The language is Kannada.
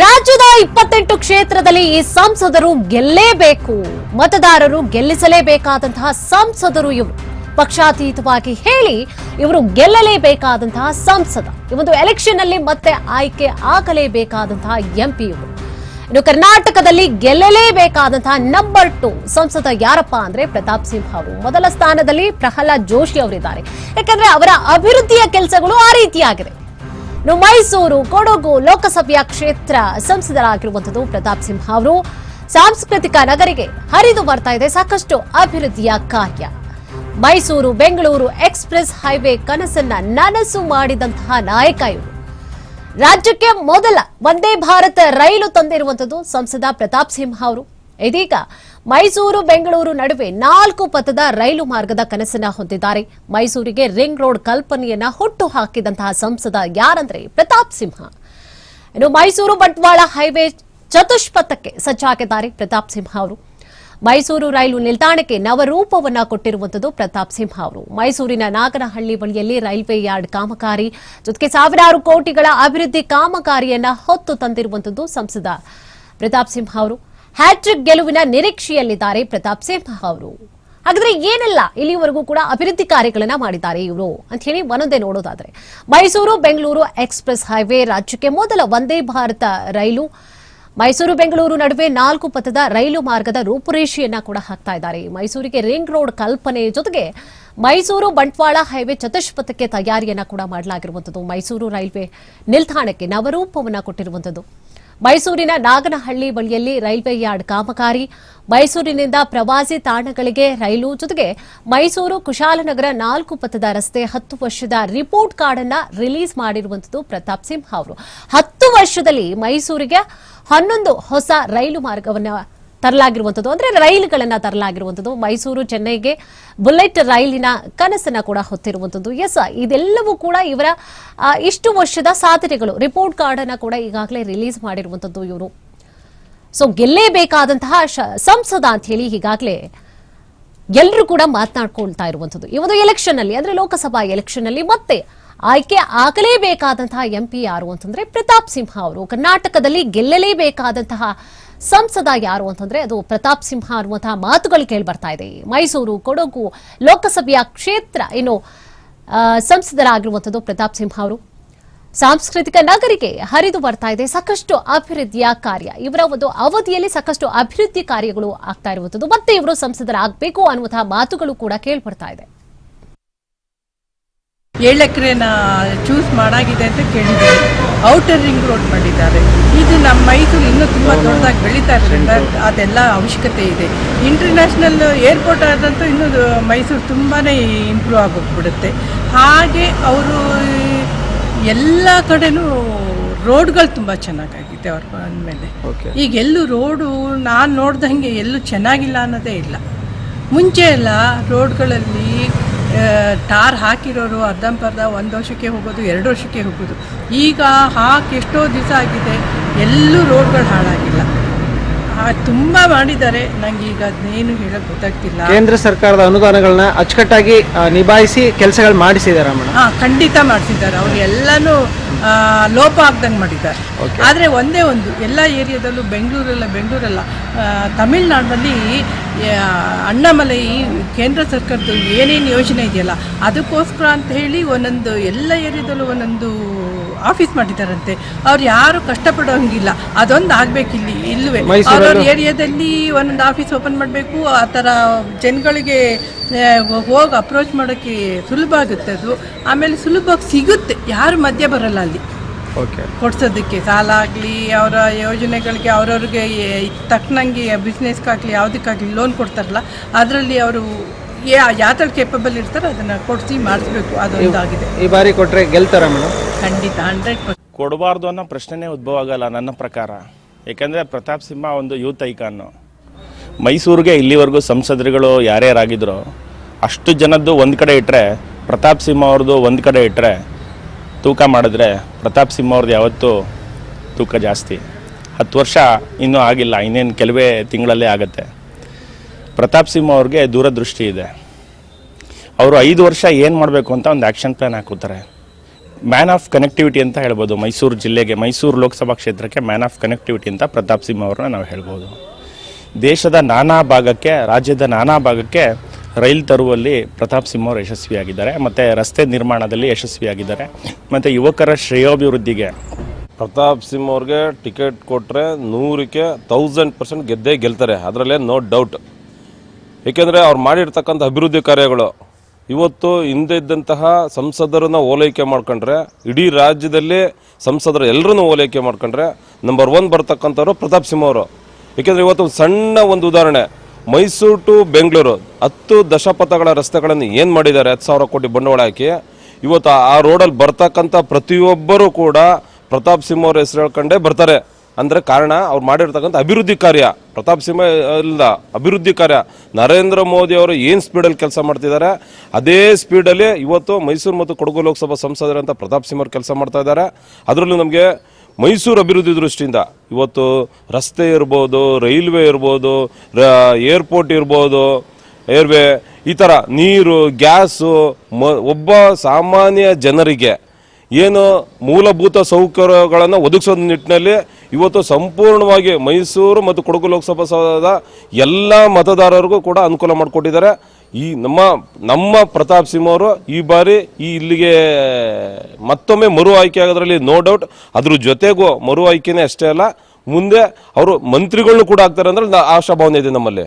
ರಾಜ್ಯದ ಇಪ್ಪತ್ತೆಂಟು ಕ್ಷೇತ್ರದಲ್ಲಿ ಈ ಸಂಸದರು ಗೆಲ್ಲೇಬೇಕು. ಮತದಾರರು ಗೆಲ್ಲಿಸಲೇಬೇಕಾದಂತಹ ಸಂಸದರು ಇವರು. ಪಕ್ಷಾತೀತವಾಗಿ ಹೇಳಿ ಇವರು ಗೆಲ್ಲಲೇಬೇಕಾದಂತಹ ಸಂಸದ. ಈ ಒಂದು ಎಲೆಕ್ಷನ್ ಅಲ್ಲಿ ಮತ್ತೆ ಆಯ್ಕೆ ಆಗಲೇಬೇಕಾದಂತಹ ಎಂಪಿ ಇವರು. ಇನ್ನು ಕರ್ನಾಟಕದಲ್ಲಿ ಗೆಲ್ಲಲೇಬೇಕಾದಂತಹ ನಂಬರ್ ಟು ಸಂಸದ ಯಾರಪ್ಪ ಅಂದ್ರೆ ಪ್ರತಾಪ್ ಸಿಂಹ ಅವರು. ಮೊದಲ ಸ್ಥಾನದಲ್ಲಿ ಪ್ರಹ್ಲಾದ್ ಜೋಶಿ ಅವರಿದ್ದಾರೆ. ಯಾಕಂದ್ರೆ ಅವರ ಅಭಿವೃದ್ಧಿಯ ಕೆಲಸಗಳು ಆ ರೀತಿಯಾಗಿದೆ ಇನ್ನು ಮೈಸೂರು, ಕೊಡಗು ಲೋಕಸಭೆಯ ಕ್ಷೇತ್ರ ಸಂಸದರಾಗಿರುವಂಥದ್ದು ಪ್ರತಾಪ್ ಸಿಂಹ ಅವರು. ಸಾಂಸ್ಕೃತಿಕ ನಗರಿಗೆ ಹರಿದು ಬರ್ತಾ ಇದೆ ಸಾಕಷ್ಟು ಅಭಿವೃದ್ಧಿಯ ಕಾರ್ಯ. ಮೈಸೂರು, ಬೆಂಗಳೂರು ಎಕ್ಸ್ಪ್ರೆಸ್ ಹೈವೇ ಕನಸನ್ನ ನನಸು ಮಾಡಿದಂತಹ ನಾಯಕ ಇವರು. ರಾಜ್ಯಕ್ಕೆ ಮೊದಲ ವಂದೇ ಭಾರತ ರೈಲು ತಂದಿರುವಂಥದ್ದು ಸಂಸದ ಪ್ರತಾಪ್ ಸಿಂಹ ಅವರು. ಇದೀಗ ಮೈಸೂರು, ಬೆಂಗಳೂರು ನಡುವೆ ನಾಲ್ಕು ಪಥದ ರೈಲು ಮಾರ್ಗದ ಕನಸನ್ನ ಹೊಂದಿದ್ದಾರೆ. ಮೈಸೂರಿಗೆ ರಿಂಗ್ ರೋಡ್ ಕಲ್ಪನೆಯನ್ನ ಹುಟ್ಟು ಹಾಕಿದಂತಹ ಸಂಸದ ಯಾರಂದ್ರೆ ಪ್ರತಾಪ್ ಸಿಂಹ. ಇನ್ನು ಮೈಸೂರು, ಬಂಟ್ವಾಳ ಹೈವೇ ಚತುಷ್ಪಥಕ್ಕೆ ಸಜ್ಜಾಗಿದ್ದಾರೆ ಪ್ರತಾಪ್ ಸಿಂಹ ಅವರು. ಮೈಸೂರು ರೈಲು ನಿಲ್ದಾಣಕ್ಕೆ ನವರೂಪವನ್ನ ಕೊಟ್ಟಿರುವಂತದ್ದು ಪ್ರತಾಪ್ ಸಿಂಹ ಅವರು. ಮೈಸೂರಿನ ನಾಗನಹಳ್ಳಿ ಬಳಿಯಲ್ಲಿ ರೈಲ್ವೆ ಯಾರ್ಡ್ ಕಾಮಗಾರಿ, ಜೊತೆಗೆ ಸಾವಿರಾರು ಕೋಟಿಗಳ ಅಭಿವೃದ್ಧಿ ಕಾಮಗಾರಿಯನ್ನ ಹೊತ್ತು ತಂದಿರುವಂತದ್ದು ಸಂಸದ ಪ್ರತಾಪ್ ಸಿಂಹ ಅವರು. ಹ್ಯಾಟ್ರಿಕ್ ಗೆಲುವಿನ ನಿರೀಕ್ಷೆಯಲ್ಲಿದ್ದಾರೆ ಪ್ರತಾಪ್ ಸಿಂಹ ಅವರು. ಹಾಗಾದ್ರೆ ಏನೆಲ್ಲ ಇಲ್ಲಿವರೆಗೂ ಕೂಡ ಅಭಿವೃದ್ಧಿ ಕಾರ್ಯಗಳನ್ನ ಮಾಡಿದ್ದಾರೆ ಇವರು ಅಂತ ಹೇಳಿ ಒಂದೊಂದೇ ನೋಡೋದಾದ್ರೆ. ಮೈಸೂರು ಬೆಂಗಳೂರು ಎಕ್ಸ್ಪ್ರೆಸ್ ಹೈವೇ ರಾಜ್ಯಕ್ಕೆ ಮೊದಲ ವಂದೇ ಭಾರತ ರೈಲು. ಮೈಸೂರು ಬೆಂಗಳೂರು ನಡುವೆ ನಾಲ್ಕು ಪಥದ ರೈಲು ಮಾರ್ಗದ ರೂಪುರೇಷೆಯನ್ನ ಕೂಡ ಹಾಕ್ತಾ ಇದ್ದಾರೆ. ಮೈಸೂರಿಗೆ ರಿಂಗ್ ರೋಡ್ ಕಲ್ಪನೆ ಜೊತೆಗೆ ಮೈಸೂರು ಬಂಟ್ವಾಳ ಹೈವೇ ಚತುಷ್ಪಥಕ್ಕೆ ತಯಾರಿಯನ್ನ ಕೂಡ ಮಾಡಲಾಗಿರುವಂಥದ್ದು. ಮೈಸೂರು ರೈಲ್ವೆ ನಿಲ್ದಾಣಕ್ಕೆ ನವರೂಪವನ್ನ ಕೊಟ್ಟಿರುವಂಥದ್ದು. ಮೈಸೂರಿನ ನಾಗನಹಳ್ಳಿ ಬಳಿಯಲ್ಲಿ ರೈಲ್ವೆ ಯಾರ್ಡ್ ಕಾಮಗಾರಿ. ಮೈಸೂರಿನಿಂದ ಪ್ರವಾಸಿ ತಾಣಗಳಿಗೆ ರೈಲು ಜೊತೆಗೆ ಮೈಸೂರು ಕುಶಾಲನಗರ ನಾಲ್ಕು ಪಥದ ರಸ್ತೆ ಹತ್ತು ವರ್ಷದ ರಿಪೋರ್ಟ್ ಕಾರ್ಡ್ ಅನ್ನ ರಿಲೀಸ್ ಮಾಡಿರುವಂತದ್ದು ಪ್ರತಾಪ್ ಸಿಂಹ ಅವರು. ಹತ್ತು ವರ್ಷದಲ್ಲಿ ಮೈಸೂರಿಗೆ ಹನ್ನೊಂದು ಹೊಸ ರೈಲು ಮಾರ್ಗವನ್ನ ತರಲಾಗಿರುವಂಥದ್ದು. ಅಂದ್ರೆ ರೈಲುಗಳನ್ನ ತರಲಾಗಿರುವಂಥದ್ದು. ಮೈಸೂರು, ಚೆನ್ನೈಗೆ ಬುಲೆಟ್ ರೈಲಿನ ಕನಸನ್ನ ಕೂಡ ಹೊತ್ತಿರುವಂಥದ್ದು. ಎಸ್ ಇದೆಲ್ಲವೂ ಕೂಡ ಇವರ ಇಷ್ಟು ವರ್ಷದ ಸಾಧನೆಗಳು. ರಿಪೋರ್ಟ್ ಕಾರ್ಡ್ ಅನ್ನ ಕೂಡ ಈಗಾಗಲೇ ರಿಲೀಸ್ ಮಾಡಿರುವಂಥದ್ದು ಇವರು. ಸೊ ಗೆಲ್ಲೇಬೇಕಾದಂತಹ ಸಂಸದ ಅಂತ ಹೇಳಿ ಈಗಾಗಲೇ ಎಲ್ಲರೂ ಕೂಡ ಮಾತನಾಡ್ಕೊಳ್ತಾ ಇರುವಂಥದ್ದು. ಈ ಒಂದು ಎಲೆಕ್ಷನ್ ಅಲ್ಲಿ, ಅಂದ್ರೆ ಲೋಕಸಭಾ ಎಲೆಕ್ಷನ್ ಅಲ್ಲಿ ಮತ್ತೆ ಆಯ್ಕೆ ಆಗಲೇಬೇಕಾದಂತಹ ಎಂಪಿ ಯಾರು ಅಂತಂದ್ರೆ ಪ್ರತಾಪ್ ಸಿಂಹ ಅವರು. ಕರ್ನಾಟಕದಲ್ಲಿ ಗೆಲ್ಲಲೇಬೇಕಾದಂತಹ ಸಂಸದ ಯಾರು ಅಂತಂದ್ರೆ ಅದು ಪ್ರತಾಪ್ ಸಿಂಹ ಅನ್ನುವಂತಹ ಮಾತುಗಳು ಕೇಳಿ ಬರ್ತಾ ಇದೆ. ಮೈಸೂರು, ಕೊಡಗು ಲೋಕಸಭೆಯ ಕ್ಷೇತ್ರ ಇನ್ನು ಸಂಸದರಾಗಿರುವಂತದ್ದು ಪ್ರತಾಪ್ ಸಿಂಹ ಅವರು. ಸಾಂಸ್ಕೃತಿಕ ನಗರಿಗೆ ಹರಿದು ಬರ್ತಾ ಇದೆ ಸಾಕಷ್ಟು ಅಭಿವೃದ್ಧಿಯ ಕಾರ್ಯ. ಇವರ ಒಂದು ಅವಧಿಯಲ್ಲಿ ಸಾಕಷ್ಟು ಅಭಿವೃದ್ಧಿ ಕಾರ್ಯಗಳು ಆಗ್ತಾ ಇರುವಂಥದ್ದು ಮತ್ತೆ ಇವರು ಸಂಸದರಾಗಬೇಕು ಅನ್ನುವಂತಹ ಮಾತುಗಳು ಕೂಡ ಕೇಳ್ಬರ್ತಾ ಇದೆ. ಏಳು ಎಕರೆನ ಚೂಸ್ ಮಾಡಾಗಿದೆ ಅಂತ ಕೇಳಿದ್ದೀವಿ ಔಟರ್ ರಿಂಗ್ ರೋಡ್ ಮಾಡಿದ್ದಾರೆ. ಇದು ನಮ್ಮ ಮೈಸೂರು ಇನ್ನೂ ತುಂಬ ದೊಡ್ಡದಾಗಿ ಬೆಳೀತಾ ಇರೋದ್ರಿಂದ ಅದೆಲ್ಲ ಅವಶ್ಯಕತೆ ಇದೆ. ಇಂಟರ್ನ್ಯಾಷನಲ್ ಏರ್ಪೋರ್ಟ್ ಆದಂತೂ ಇನ್ನೂ ಮೈಸೂರು ತುಂಬಾ ಇಂಪ್ರೂವ್ ಆಗೋಗ್ಬಿಡುತ್ತೆ. ಹಾಗೆ ಅವರು ಎಲ್ಲ ಕಡೆನೂ ರೋಡ್ಗಳು ತುಂಬ ಚೆನ್ನಾಗಾಗಿದೆ ಅವ್ರ ಓಕೆ ಈಗ ಎಲ್ಲೂ ರೋಡು ನಾನು ನೋಡ್ದಂಗೆ ಎಲ್ಲೂ ಚೆನ್ನಾಗಿಲ್ಲ ಅನ್ನೋದೇ ಇಲ್ಲ. ಮುಂಚೆ ಎಲ್ಲ ರೋಡ್ಗಳಲ್ಲಿ ಟಾರ್ ಹಾಕಿರೋರು ಅರ್ಧಂಪರ್ಧ ಒಂದು ವರ್ಷಕ್ಕೆ ಹೋಗೋದು, ಎರಡು ವರ್ಷಕ್ಕೆ ಹೋಗೋದು. ಈಗ ಹಾಕಿ ಎಷ್ಟೋ ದಿವಸ ಆಗಿದೆ, ಎಲ್ಲೂ ರೋಡ್ಗಳು ಹಾಳಾಗಿಲ್ಲ. ತುಂಬ ಮಾಡಿದ್ದಾರೆ. ನಂಗೆ ಈಗ ಅದೇನು ಹೇಳಕ್ ಗೊತ್ತಾಗ್ತಿಲ್ಲ. ಕೇಂದ್ರ ಸರ್ಕಾರದ ಅನುದಾನಗಳನ್ನ ಅಚ್ಚುಕಟ್ಟಾಗಿ ನಿಭಾಯಿಸಿ ಕೆಲಸಗಳು ಮಾಡಿಸಿದಾರ ಮೇಡಮ್? ಹಾಂ ಖಂಡಿತ ಮಾಡಿಸಿದ್ದಾರೆ. ಅವ್ರು ಎಲ್ಲಾನು ಆ, ಲೋಪ ಆಗ್ದಂಗೆ ಮಾಡಿದ್ದಾರೆ. ಆದರೆ ಒಂದೇ ಒಂದು ಎಲ್ಲ ಏರಿಯಾದಲ್ಲೂ ಬೆಂಗಳೂರಲ್ಲ ಬೆಂಗಳೂರಲ್ಲ ಆ, ತಮಿಳ್ನಾಡಿನಲ್ಲಿ ಆ, ಅಣ್ಣಾಮಲೈ ಕೇಂದ್ರ ಸರ್ಕಾರದ ಏನೇನು ಯೋಜನೆ ಇದೆಯಲ್ಲ ಅದಕ್ಕೋಸ್ಕರ ಅಂತ ಹೇಳಿ ಒಂದೊಂದು ಎಲ್ಲ ಏರಿಯಾದಲ್ಲೂ ಒಂದೊಂದು ಆಫೀಸ್ ಮಾಡಿದ್ದಾರಂತೆ. ಅವ್ರು ಯಾರು ಕಷ್ಟಪಡೋಂಗಿಲ್ಲ. ಅದೊಂದು ಆಗ್ಬೇಕು ಇಲ್ಲಿ ಇಲ್ಲವೇ ಅವ್ರವ್ರ ಏರಿಯಾದಲ್ಲಿ ಒಂದೊಂದು ಆಫೀಸ್ ಓಪನ್ ಮಾಡಬೇಕು. ಆ ಥರ ಜನಗಳಿಗೆ ಹೋಗಿ ಅಪ್ರೋಚ್ ಮಾಡೋಕ್ಕೆ ಸುಲಭ ಆಗುತ್ತೆ ಅದು. ಆಮೇಲೆ ಸುಲಭವಾಗಿ ಸಿಗುತ್ತೆ. ಯಾರು ಮಧ್ಯ ಬರಲ್ಲ ಅಲ್ಲಿ. ಓಕೆ ಕೊಡ್ಸೋದಕ್ಕೆ ಸಾಲ ಆಗಲಿ ಅವರ ಯೋಜನೆಗಳಿಗೆ ಅವ್ರವ್ರಿಗೆ ತಕ್ಕನಂಗೆ ಬಿಸ್ನೆಸ್ಗಾಗಲಿ ಯಾವುದಕ್ಕಾಗಲಿ ಲೋನ್ ಕೊಡ್ತಾರಲ್ಲ ಅದರಲ್ಲಿ ಅವರು ಯಾವ ಥರ ಕೇಪಬಲ್ ಇರ್ತಾರೆ ಅದನ್ನ ಕೊಡಿಸಿ ಮಾಡಿಸ್ಬೇಕು ಅದೊಂದಾಗಿದೆ ಈ ಬಾರಿ ಕೊಟ್ರೆ ಗೆಲ್ತಾರ ಮೇಡಮ್ ಖಂಡಿತ ಹಂಡ್ರೆಡ್ ಪರ್ಸೆಂಟ್ ಕೊಡಬಾರ್ದು ಅನ್ನೋ ಪ್ರಶ್ನೆನೇ ಉದ್ಭವ ಆಗಲ್ಲ ನನ್ನ ಪ್ರಕಾರ. ಏಕೆಂದರೆ ಪ್ರತಾಪ್ ಸಿಂಹ ಒಂದು ಯೂತ್ ಐಕಾನ್. ಮೈಸೂರಿಗೆ ಇಲ್ಲಿವರೆಗೂ ಸಂಸದರುಗಳು ಯಾರ್ಯಾರಾಗಿದ್ರು ಅಷ್ಟು ಜನದ್ದು ಒಂದು ಕಡೆ ಇಟ್ಟರೆ ಪ್ರತಾಪ್ ಸಿಂಹ ಅವ್ರದ್ದು ಒಂದು ಕಡೆ ಇಟ್ಟರೆ ತೂಕ ಮಾಡಿದ್ರೆ ಪ್ರತಾಪ್ ಸಿಂಹ ಅವ್ರದ್ದು ಯಾವತ್ತೂ ತೂಕ ಜಾಸ್ತಿ. ಹತ್ತು ವರ್ಷ ಇನ್ನೂ ಆಗಿಲ್ಲ ಇನ್ನೇನು ಕೆಲವೇ ತಿಂಗಳಲ್ಲೇ ಆಗುತ್ತೆ. ಪ್ರತಾಪ್ ಸಿಂಹ ಅವ್ರಿಗೆ ದೂರದೃಷ್ಟಿ ಇದೆ. ಅವರು ಐದು ವರ್ಷ ಏನು ಮಾಡಬೇಕು ಅಂತ ಒಂದು ಆ್ಯಕ್ಷನ್ ಪ್ಲ್ಯಾನ್ ಹಾಕೋತಾರೆ ಮ್ಯಾನ್ ಆಫ್ ಕನೆಕ್ಟಿವಿಟಿ ಅಂತ ಹೇಳ್ಬೋದು ಮೈಸೂರು ಜಿಲ್ಲೆಗೆ, ಮೈಸೂರು ಲೋಕಸಭಾ ಕ್ಷೇತ್ರಕ್ಕೆ ಮ್ಯಾನ್ ಆಫ್ ಕನೆಕ್ಟಿವಿಟಿ ಅಂತ ಪ್ರತಾಪ್ ಸಿಂಹ ಅವ್ರನ್ನ ನಾವು ಹೇಳ್ಬೋದು. ದೇಶದ ನಾನಾ ಭಾಗಕ್ಕೆ, ರಾಜ್ಯದ ನಾನಾ ಭಾಗಕ್ಕೆ ರೈಲ್ ತರುವಲ್ಲಿ ಪ್ರತಾಪ್ ಸಿಂಹ ಅವರು ಯಶಸ್ವಿಯಾಗಿದ್ದಾರೆ, ಮತ್ತು ರಸ್ತೆ ನಿರ್ಮಾಣದಲ್ಲಿ ಯಶಸ್ವಿಯಾಗಿದ್ದಾರೆ, ಮತ್ತು ಯುವಕರ ಶ್ರೇಯೋಭಿವೃದ್ಧಿಗೆ. ಪ್ರತಾಪ್ ಸಿಂಹ ಅವ್ರಿಗೆ ಟಿಕೆಟ್ ಕೊಟ್ಟರೆ ನೂರಕ್ಕೆ ತೌಸಂಡ್ ಪರ್ಸೆಂಟ್ ಗೆದ್ದೇ ಗೆಲ್ತಾರೆ. ಅದರಲ್ಲೇ ನೋ ಡೌಟ್ ಏಕೆಂದರೆ ಅವ್ರು ಮಾಡಿರ್ತಕ್ಕಂಥ ಅಭಿವೃದ್ಧಿ ಕಾರ್ಯಗಳು ಇವತ್ತು ಹಿಂದೆ ಇದ್ದಂತಹ ಸಂಸದರನ್ನು ಓಲೈಕೆ ಮಾಡ್ಕೊಂಡ್ರೆ, ಇಡೀ ರಾಜ್ಯದಲ್ಲಿ ಸಂಸದರು ಎಲ್ಲರನ್ನೂ ಓಲೈಕೆ ಮಾಡ್ಕೊಂಡ್ರೆ ನಂಬರ್ ಒನ್ ಬರ್ತಕ್ಕಂಥವ್ರು ಪ್ರತಾಪ್ ಸಿಂಹ ಅವರು. ಏಕೆಂದರೆ ಇವತ್ತು ಸಣ್ಣ ಒಂದು ಉದಾಹರಣೆ, ಮೈಸೂರು ಟು ಬೆಂಗಳೂರು ಹತ್ತು ದಶಪಥಗಳ ರಸ್ತೆಗಳನ್ನು ಏನು ಮಾಡಿದ್ದಾರೆ, ಹತ್ತು ಸಾವಿರ ಕೋಟಿ ಬಂಡವಾಳ ಹಾಕಿ. ಇವತ್ತು ಆ ರೋಡಲ್ಲಿ ಬರ್ತಕ್ಕಂಥ ಪ್ರತಿಯೊಬ್ಬರೂ ಕೂಡ ಪ್ರತಾಪ್ ಸಿಂಹ ಅವರ ಹೆಸರು ಹೇಳ್ಕೊಂಡೇ ಬರ್ತಾರೆ. ಅಂದ್ರೆ ಕಾರಣ ಅವ್ರು ಮಾಡಿರ್ತಕ್ಕಂಥ ಅಭಿವೃದ್ಧಿ ಕಾರ್ಯ. ಪ್ರತಾಪ್ ಸಿಂಹ ಇಲ್ಲ ಅಭಿವೃದ್ಧಿ ಕಾರ್ಯ. ನರೇಂದ್ರ ಮೋದಿ ಅವರು ಏನು ಸ್ಪೀಡಲ್ಲಿ ಕೆಲಸ ಮಾಡ್ತಿದ್ದಾರೆ, ಅದೇ ಸ್ಪೀಡಲ್ಲಿ ಇವತ್ತು ಮೈಸೂರು ಮತ್ತು ಕೊಡಗು ಲೋಕಸಭಾ ಸಂಸದರಂತ ಪ್ರತಾಪ್ ಸಿಂಹ ಕೆಲಸ ಮಾಡ್ತಾ ಇದ್ದಾರೆ. ಅದರಲ್ಲೂ ನಮಗೆ ಮೈಸೂರು ಅಭಿವೃದ್ಧಿ ದೃಷ್ಟಿಯಿಂದ ಇವತ್ತು ರಸ್ತೆ ಇರ್ಬೋದು, ರೈಲ್ವೆ ಇರ್ಬೋದು ಏರ್ಪೋರ್ಟ್ ಇರ್ಬೋದು, ಏರ್ವೆ, ಈ ಥರ ನೀರು, ಗ್ಯಾಸು ಒಬ್ಬ ಸಾಮಾನ್ಯ ಜನರಿಗೆ ಏನು ಮೂಲಭೂತ ಸೌಕರ್ಯಗಳನ್ನು ಒದಗಿಸೋ ನಿಟ್ಟಿನಲ್ಲಿ ಇವತ್ತು ಸಂಪೂರ್ಣವಾಗಿ ಮೈಸೂರು ಮತ್ತು ಕೊಡಗು ಲೋಕಸಭಾ ಸಭಾದ ಎಲ್ಲ ಮತದಾರರಿಗೂ ಕೂಡ ಅನುಕೂಲ ಮಾಡಿಕೊಟ್ಟಿದ್ದಾರೆ. ಈ ನಮ್ಮ ನಮ್ಮ ಪ್ರತಾಪ್ ಸಿಂಹ ಅವರು ಈ ಬಾರಿ ಈ ಇಲ್ಲಿಗೆ ಮತ್ತೊಮ್ಮೆ ಮರು ಆಯ್ಕೆ ಆಗೋದ್ರಲ್ಲಿ ನೋ ಡೌಟ್ ಅದ್ರ ಜೊತೆಗೂ ಮರು ಆಯ್ಕೆನೇ ಅಷ್ಟೇ ಅಲ್ಲ, ಮುಂದೆ ಅವರು ಮಂತ್ರಿಗಳನ್ನು ಕೂಡ ಆಗ್ತಾರೆ ಅಂದ್ರೆ ಆಶಾಭಾವನೆ ಇದೆ ನಮ್ಮಲ್ಲಿ.